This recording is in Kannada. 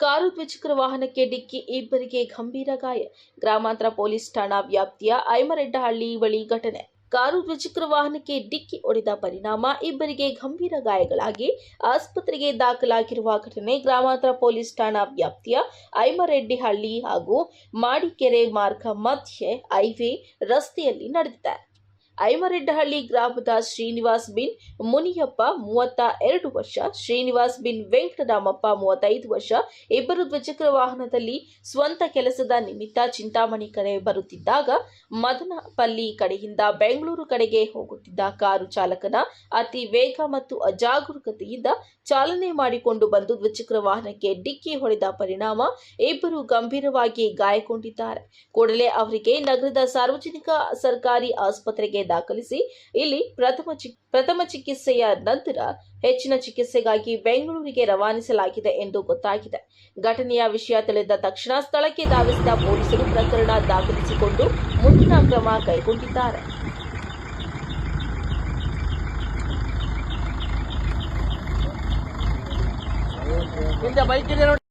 ಕಾರು ದ್ವಿಚಕ್ರ ವಾಹನಕ್ಕೆ ಡಿಕ್ಕಿ ಇಬ್ಬರಿಗೆ ಗಂಭೀರ ಗಾಯ. ಗ್ರಾಮಾಂತರ ಪೊಲೀಸ್ ಠಾಣಾ ವ್ಯಾಪ್ತಿಯ ಐಮರೆಡ್ಡಹಳ್ಳಿ ಬಳಿ ಘಟನೆ. ಕಾರು ದ್ವಿಚಕ್ರ ವಾಹನಕ್ಕೆ ಡಿಕ್ಕಿ ಹೊಡೆದ ಪರಿಣಾಮ ಇಬ್ಬರಿಗೆ ಗಂಭೀರ ಗಾಯಗಳಾಗಿ ಆಸ್ಪತ್ರೆಗೆ ದಾಖಲಾಗಿರುವ ಘಟನೆ ಗ್ರಾಮಾಂತರ ಪೊಲೀಸ್ ಠಾಣಾ ವ್ಯಾಪ್ತಿಯ ಐಮರೆಡ್ಡಿಹಳ್ಳಿ ಹಾಗೂ ಮಾಡಿಕೆರೆ ಮಾರ್ಗ ಮಧ್ಯೆ ಹೈವೇ ರಸ್ತೆಯಲ್ಲಿ ನಡೆದಿದೆ. ಐಮರೆಡ್ಡಹಳ್ಳಿ ಗ್ರಾಮದ ಶ್ರೀನಿವಾಸ್ ಬಿನ್, ಮುನಿಯಪ್ಪ ಮೂವತ್ತ ಎರಡು ವರ್ಷ, ಶ್ರೀನಿವಾಸ್ ಬಿನ್ ವೆಂಕಟರಾಮಪ್ಪ ಮೂವತ್ತೈದು ವರ್ಷ, ಇಬ್ಬರು ದ್ವಿಚಕ್ರ ವಾಹನದಲ್ಲಿ ಸ್ವಂತ ಕೆಲಸದ ನಿಮಿತ್ತ ಚಿಂತಾಮಣಿ ಕಡೆ ಬರುತ್ತಿದ್ದಾಗ ಮದನಪಲ್ಲಿ ಕಡೆಯಿಂದ ಬೆಂಗಳೂರು ಕಡೆಗೆ ಹೋಗುತ್ತಿದ್ದ ಕಾರು ಚಾಲಕನ ಅತಿ ವೇಗ ಮತ್ತು ಅಜಾಗರೂಕತೆಯಿಂದ ಚಾಲನೆ ಮಾಡಿಕೊಂಡು ಬಂದು ದ್ವಿಚಕ್ರ ವಾಹನಕ್ಕೆ ಡಿಕ್ಕಿ ಹೊಡೆದ ಪರಿಣಾಮ ಇಬ್ಬರು ಗಂಭೀರವಾಗಿ ಗಾಯಗೊಂಡಿದ್ದಾರೆ. ಕೂಡಲೇ ಅವರಿಗೆ ನಗರದ ಸಾರ್ವಜನಿಕ ಸರ್ಕಾರಿ ಆಸ್ಪತ್ರೆಗೆ ದಾಖಲಿಸಿ. ಇಲ್ಲಿ ಪ್ರಥಮ ಪ್ರಥಮ ಚಿಕಿತ್ಸೆಯ ನಂತರ ಹೆಚ್ಚಿನ ಚಿಕಿತ್ಸೆಗಾಗಿ ಬೆಂಗಳೂರಿಗೆ ರವಾನಿಸಲಾಗಿದೆ ಎಂದು ಗೊತ್ತಾಗಿದೆ. ಘಟನೆಯ ವಿಷಯ ತಿಳಿದ ತಕ್ಷಣ ಸ್ಥಳಕ್ಕೆ ಧಾವಿಸಿದ ಪೊಲೀಸರು ಪ್ರಕರಣ ದಾಖಲಿಸಿಕೊಂಡು ಮುಂದಿನ ಕ್ರಮ ಕೈಗೊಂಡಿದ್ದಾರೆ. ಬೈಕ್